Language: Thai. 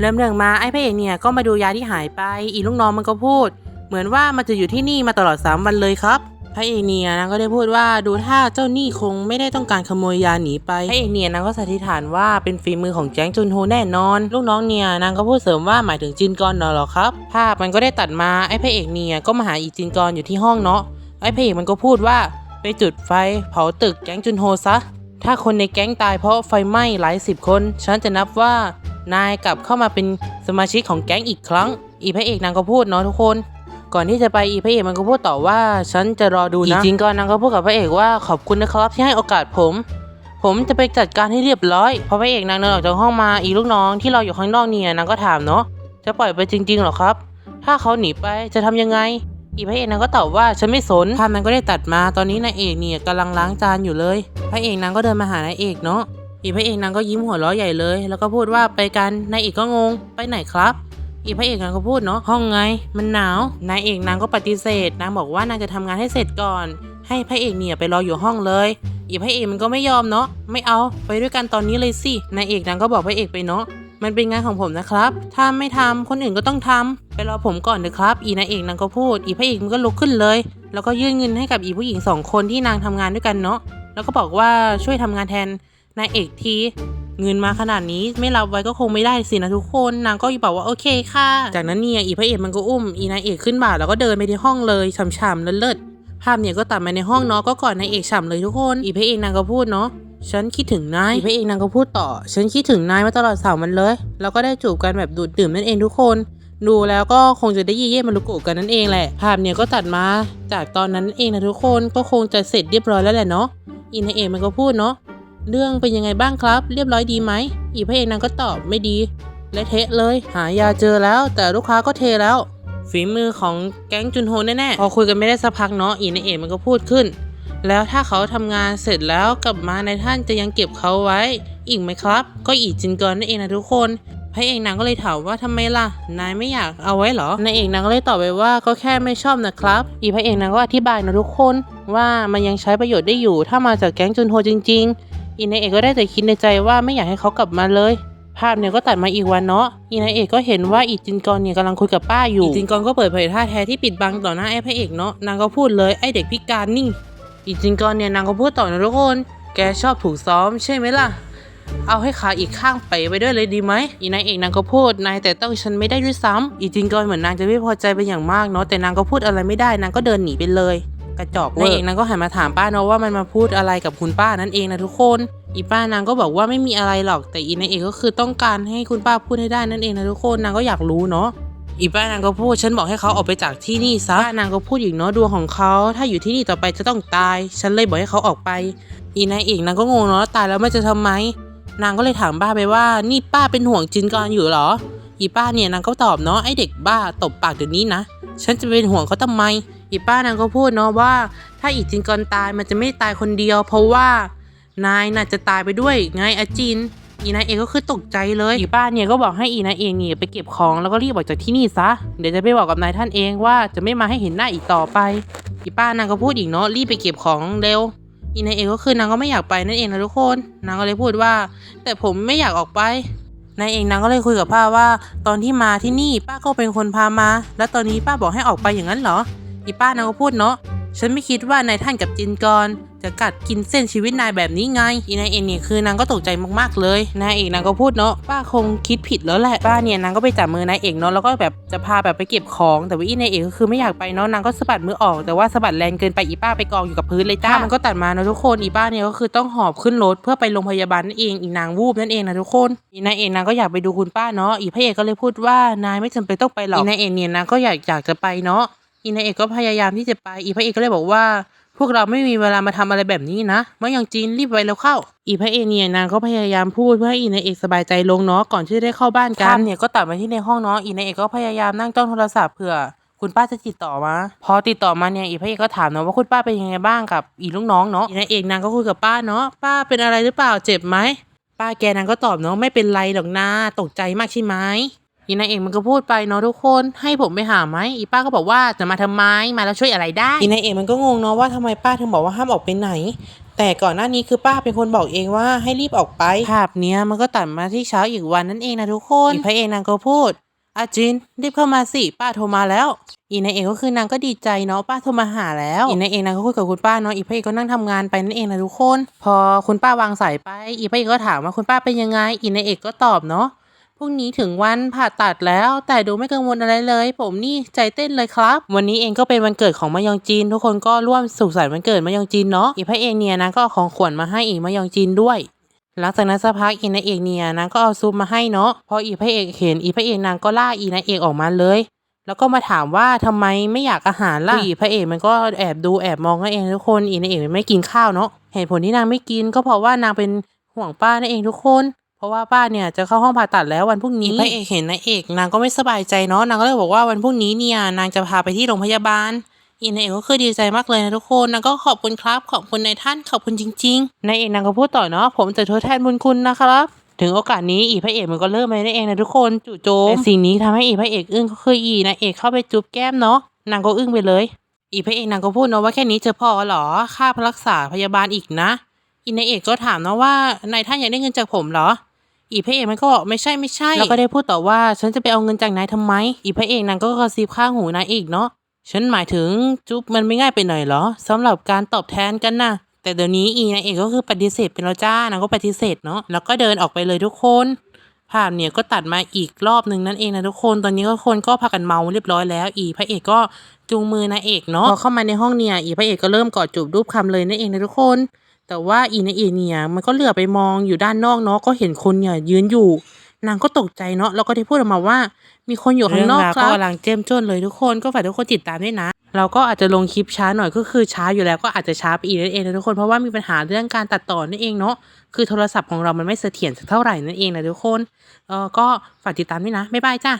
เริ่มเรื่องมาไอ้พระเอกเนี่ยก็มาดูยาที่หายไป อีลูกน้องมันก็พูด เหมือนว่ามันจะอยู่ที่นี่มาตลอด 3 วันเลยครับพระเอกเนี่ยนางก็ได้พูดว่าดูท่าเจ้าหนี้คงไม่ได้ต้องการขโมยยาหนีไปพระเอกเนี่ยนางก็สันนิษฐานว่าเป็นฝีมือของแจ้งจุนโฮแน่นอน ลูกน้องเนี่ยนางก็พูดเสริมว่าหมายถึงจินกรเนาะเหรอครับ ภาพมันก็ได้ตัดมาไอ้พระเอกเนี่ยก็มาหาอีจินกรอยู่ที่ห้องเนาะไอ้พระเอกมันก็พูดว่าไปจุดไฟเผาตึกแก๊งจุนโฮซะถ้าคนในแก๊งตายเพราะไฟไหม้หลายสิบคน ฉันจะนับว่า นายกลับเข้ามาเป็นสมาชิกของแก๊งอีกครั้ง อีพระเอกนางก็พูดเนาะทุกคน ก่อนที่จะไปอีพระเอกมันก็พูดต่อว่าฉันจะรอดูนะจริงๆก่อนนางก็พูดกับพระเอกว่าขอบคุณนะครับที่ให้โอกาสผม ผมจะไปจัดการให้เรียบร้อยพอพระเอกนางเดินออกจากห้องมาอีลูกน้องที่รออยู่ข้างนอกเนี่ยนางก็ถามเนาะจะปล่อยไปจริงๆหรอครับ ถ้าเขาหนีไปจะทำยังไง อีพระเอกนางก็ตอบว่าฉันไม่สนภาพนั้นก็ได้ตัดมาตอนนี้นายเอกเนี่ยกำลังล้างจานอยู่เลย พระเอกนางก็เดินมาหานายเอกเนาะ อีพระเอกนางก็ยิ้มหัวเราะใหญ่เลย แล้วก็พูดว่าไปกันนายเอกก็งงไปไหนครับอีพระเอกนางก็พูดเนาะห้องไง มันหนาวนายเอกนางก็ปฏิเสธนางบอกว่านางจะทำงานให้เสร็จก่อน ให้พระเอกเนี่ยไปรออยู่ห้องเลยอีพระเอกมันก็ไม่ยอมเนาะไม่เอาไปด้วยกันตอนนี้เลยสินายเอกนางก็บอกพระเอกไปเนาะมันเป็นงานของผมนะครับ ถ้าไม่ทำคนอื่นก็ต้องทำไปรอผมก่อนเถอะครับ อีนายเอกนางก็พูด อีพระเอกมันก็ลุกขึ้นเลย แล้วก็ยื่นเงินให้กับอีผู้หญิงสองคนที่นางทำงานด้วยกันเนาะ แล้วก็บอกว่าช่วยทำงานแทน นายเอกที เงินมาขนาดนี้ไม่รับไว้ก็คงไม่ได้สินะทุกคนนางก็บอกว่าโอเคค่ะ จากนั้นเนี่ยอีพระเอกมันก็อุ้มอีนายเอกขึ้นบ่าแล้วก็เดินไปที่ห้องเลยช่ำๆเลิศๆภาพเนี่ยก็ตัดมาในห้องเนาะก็กอดนายเอกฉ่ำเลยทุกคนอีพระเอกนางก็พูดเนาะฉันคิดถึงนายอีพระเอกนางก็พูดต่อ ฉันคิดถึงนายมาตลอดสามวันเลย แล้วก็ได้จูบกันแบบดูดดื่มนั่นเองทุกคน ดูแล้วก็คงจะได้เย่ๆมารุโกะกันนั่นเองแหละ ภาพเนี่ยก็ตัดมา จากตอนนั้นเองนะทุกคน ก็คงจะเสร็จเรียบร้อยแล้วแหละเนาะอีนเอกมันก็พูดเนาะ เรื่องเป็นยังไงบ้างครับ เรียบร้อยดีไหม อีพระเอกนางก็ตอบไม่ดี และเทะเลย หายาเจอแล้ว แต่ลูกค้าก็เทแล้ว ฝีมือของแก๊งจุนโฮแน่ๆ พอคุยกันไม่ได้สักพักเนาะอีนายเอกมันก็พูดขึ้น แล้วถ้าเขาทำงานเสร็จแล้วกลับมาในท่านจะยังเก็บเขาไว้ อีกไหมครับ ก็อีกจินกรนั่นเองนะทุกคนพระเอกนางก็เลยถามว่าทำไมล่ะ นายไม่อยากเอาไว้เหรอนายเอกนางก็เลยตอบไปว่าก็แค่ไม่ชอบนะครับ อีพระเอกนางก็อธิบายนะทุกคนว่ามันยังใช้ประโยชน์ได้อยู่ ถ้ามาจากแก๊งจุนโฮจริง ๆ อีนายเอกก็ได้แต่คิดในใจว่าไม่อยากให้เขากลับมาเลย ภาพเนี่ยก็ตัดมาอีกวันเนาะอีนายเอกก็เห็นว่าอีจินกรเนี่ยกำลังคุยกับป้าอยู่อีจินกรก็เปิดเผยท่าแท้ที่ปิดบังต่อหน้าไอ้พระเอกเนาะนางก็พูดเลยไอ้เด็กพิการนี่อีจินกรเนี่ยนางก็พูดต่อนะทุกคน แกชอบถูกซ้อมใช่ไหมล่ะเอาให้ขาอีกข้างไปไปด้วยเลยดีไหมอีนายเอกนางก็พูดนายแต่ต้องฉันไม่ได้ด้วยซ้ำอีจินกรเหมือนนางจะไม่พอใจเป็นอย่างมากเนาะแต่นางก็พูดอะไรไม่ได้นางก็เดินหนีไปเลย กระจอกเอร์นายเอกนางก็หันมาถามป้าเนาะว่ามันมาพูดอะไรกับคุณป้านั่นเองนะทุกคน อีป้านางก็บอกว่าไม่มีอะไรหรอกแต่อีนายเอกก็คือต้องการให้คุณป้าพูดให้ได้นั่นเองนะทุกคนนางก็อยากรู้เนาะอีป้านางก็พูดฉันบอกให้เขาออกไปจากที่นี่ซะป้านางก็พูดอีกเนาะดวงของเขาถ้าอยู่ที่นี่ต่อไปจะต้องตาย ฉันเลยบอกให้เขาออกไป อีนายเอกนางก็งงเนาะตายแล้วมันจะทำไม นางก็เลยถามป้าไปว่า นี่ป้าเป็นห่วงจินกรอยู่เหรอ อีป้าเนี่ยนางก็ตอบเนาะไอเด็กบ้าตบปากเดี๋ยวนี้นะ ฉันจะเป็นห่วงเขาทำไม อีป้านางก็พูดเนาะว่า ถ้าอีจินกรตายมันจะไม่ตายคนเดียว เพราะว่านายน่าจะตายไปด้วยไงอาจิน อีนายเอกก็คือตกใจเลย อีป้าเนี่ยก็บอกให้อีนายเอกเนี่ยไปเก็บของแล้วก็รีบออกจากที่นี่ซะ เดี๋ยวจะไปบอกกับนายท่านเองว่าจะไม่มาให้เห็นหน้าอีกต่อไป อีป้านางก็พูดอีกเนาะรีบไปเก็บของเร็วอีนายเอกก็คือนางก็ไม่อยากไปนั่นเองนะทุกคน นางก็เลยพูดว่า แต่ผมไม่อยากออกไป นายเองนางก็เลยคุยกับป้าว่า ตอนที่มาที่นี่ป้าก็เป็นคนพามา แล้วตอนนี้ป้าบอกให้ออกไปอย่างนั้นเหรอ อีป้านางก็พูดเนาะ ฉันไม่คิดว่านายท่านกับจินกร จะกัดกินเส้นชีวิตนายแบบนี้ไงอีนายเองเนี่ยคือนางก็ตกใจมากๆเลยนายเอกนางก็พูดเนาะป้าคงคิดผิดแล้วแหละป้าเนี่ยนางก็ไปจับมือนายเอกเนาะแล้วก็แบบจะพาแบบไปเก็บของ แต่ว่าอีนายเอกก็คือไม่อยากไปเนาะนางก็สะบัดมือออกแต่ว่าสะบัดแรงเกินไปอีป้าไปกองอยู่กับพื้นเลยจ้ามันก็ตัดมานะทุกคนอีป้าเนี่ยก็คือต้องหอบขึ้นรถเพื่อไปโรงพยาบาลนั่นเองอีนางวูบนั่นเองนะทุกคนอีนายเอกนางก็อยากไปดูคุณป้าเนาะอีพระเอกก็เลยพูดว่านายไม่จำเป็นต้องไปหรอกอีนายเอกเนี่ยนางก็อยากอยากจะไปเนาะอีนายเอกก็พยายามที่จะไปอีพระเอกก็เลยบอกว่า พวกเราไม่มีเวลามาทำอะไรแบบนี้นะเมื่อยังจีนรีบไปแล้วเข้า อีพระเอเนี่ยนางก็พยายามพูดเพื่อให้อีนายเอกสบายใจลงเนาะก่อนที่จะได้เข้าบ้านกันเนี่ยก็ตัดมาที่ในห้องเนาะอีนายเอกก็พยายามนั่งจ้องโทรศัพท์เผื่อคุณป้าจะติดต่อมา พอติดต่อมาเนี่ยอีพระเอกก็ถามเนาะว่าคุณป้าเป็นยังไงบ้างกับอีลูกน้องเนาะอีนายเอกนางก็คุยกับป้าเนาะป้าเป็นอะไรหรือเปล่าเจ็บไหมป้าแกนางก็ตอบเนาะไม่เป็นไรหรอกนะตกใจมากใช่ไหม อีนายเอกมันก็พูดไปเนาะทุกคนให้ผมไปหาไหมอีป้าก็บอกว่าจะมาทำไมมาแล้วช่วยอะไรได้อีนายเอกมันก็งงเนาะว่าทำไมป้าถึงบอกว่าห้ามออกไปไหนแต่ก่อนหน้านี้คือป้าเป็นคนบอกเองว่าให้รีบออกไป ภาพเนี้ยมันก็ตัดมาที่เช้าอีกวันนั่นเองนะทุกคนอีพระเอกนางก็พูดอาจินรีบเข้ามาสิป้าโทรมาแล้ว อีนางเอกก็คือนางก็ดีใจเนาะป้าโทรมาหาแล้ว อีนางเอกนางก็คุยกับคุณป้าเนาะอีพระเอกก็นั่งทำงานไปนั่นเองนะทุกคน พอคุณป้าวางสายไป อีพระเอกก็ถามว่าคุณป้าเป็นยังไง อีนางเอกก็ตอบเนาะ พรุ่งนี้ถึงวันผ่าตัดแล้ว แต่ดูไม่กังวลอะไรเลย ผมนี่ใจเต้นเลยครับ วันนี้เองก็เป็นวันเกิดของมะยองจีน ทุกคนก็ร่วมสุขสันต์วันเกิดมะยองจีนเนาะอีพระเอกเนี่ยนะก็เอาของขวัญมาให้อีมะยองจีนด้วย หลังจากนั้นสักพักอีนางเอกเนี่ยนางก็เอาซุปมาให้เนาะพออีพระเอกเห็นอีพระเอกนางก็ล่าอีนางเอกออกมาเลย แล้วก็มาถามว่าทำไมไม่อยากอาหารล่ะอีพระเอกมันก็แอบดูแอบมองกันเองทุกคนอีนางเอกมันไม่กินข้าวเนาะเหตุผลที่นางไม่กินก็เพราะว่านางเป็นห่วงป้านั่นเองทุกคน เพราะว่าป้าเนี่ยจะเข้าห้องผ่าตัดแล้ววันพรุ่งนี้พระเอกเห็นนางเอกนางก็ไม่สบายใจเนาะนางก็เลยบอกว่าวันพรุ่งนี้เนี่ยนางจะพาไปที่โรงพยาบาลอีนางเอกก็คือดีใจมากเลยนะทุกคนนางก็ขอบคุณครับ ขอบคุณในายท่านขอบคุณจริงๆนายเอกนางก็พูดต่อเนาะผมจะทดแทนบุญคุณนะครับถึงโอกาสนี้อีพระเอกมันก็เริ่มมานั่นเองนะทุกคนจู่โจมแต่สิ่งนี้ทำให้อีพระเอกอึ้งก็คืออีนางเอกเข้าไปจุ๊บแก้มเนาะนางก็อึ้งไปเลย อีพระเอกนางก็พูดเนาะว่าแค่นี้จะพอเหรอค่ารักษาพยาบาลอีกนะ อีนางเอกก็ถามเนาะว่านายท่านอยากได้เงินจากผมเหรอ อีพระเอกมันก็บอกไม่ใช่ไม่ใช่ แล้วก็ได้พูดต่อว่าฉันจะไปเอาเงินจากนายทำไม อีพระเอกนางก็กระซิบข้างหูนายเอกเนาะฉันหมายถึงจุ๊บมันไม่ง่ายไปหน่อยเหรอสำหรับการตอบแทนกันนะแต่เดี๋ยวนี้อีนางเอกก็คือปฏิเสธเป็นแล้วจ้านางก็ปฏิเสธเนาะแล้วก็เดินออกไปเลยทุกคนภาพเนี่ยก็ตัดมาอีกรอบหนึ่งนั่นเองนะทุกคน ตอนนี้ก็คนก็พากันเมาเรียบร้อยแล้ว อีพระเอกก็จูงมือนางเอกเนาะ พอเข้ามาในห้องเนี่ย อีพระเอกก็เริ่มกอดจูบรูปคำเลยนั่นเองนะทุกคน แต่ว่าอีนางเอกเนี่ยมันก็เหลือบไปมองอยู่ด้านนอกเนาะก็เห็นคนเนี่ยยืนอยู่ นางก็ตกใจเนาะแล้วก็ได้พูดออกมาว่า มีคนอยู่ข้างนอกครับก็กำลังเจ้มจนเลยทุกคนก็ฝากทุกคนติดตามด้วยนะ เราก็อาจจะลงคลิปช้าหน่อยก็คือช้าอยู่แล้วก็อาจจะช้าไปอีกนั่นเองนะทุกคนเพราะว่ามีปัญหาเรื่องการตัดต่อนั่นเองเนาะคือโทรศัพท์ของเรามันไม่เสถียรสักเท่าไหร่นั่นเองนะทุกคนเออก็ฝากติดตามด้วยนะบ๊ายบายจ้า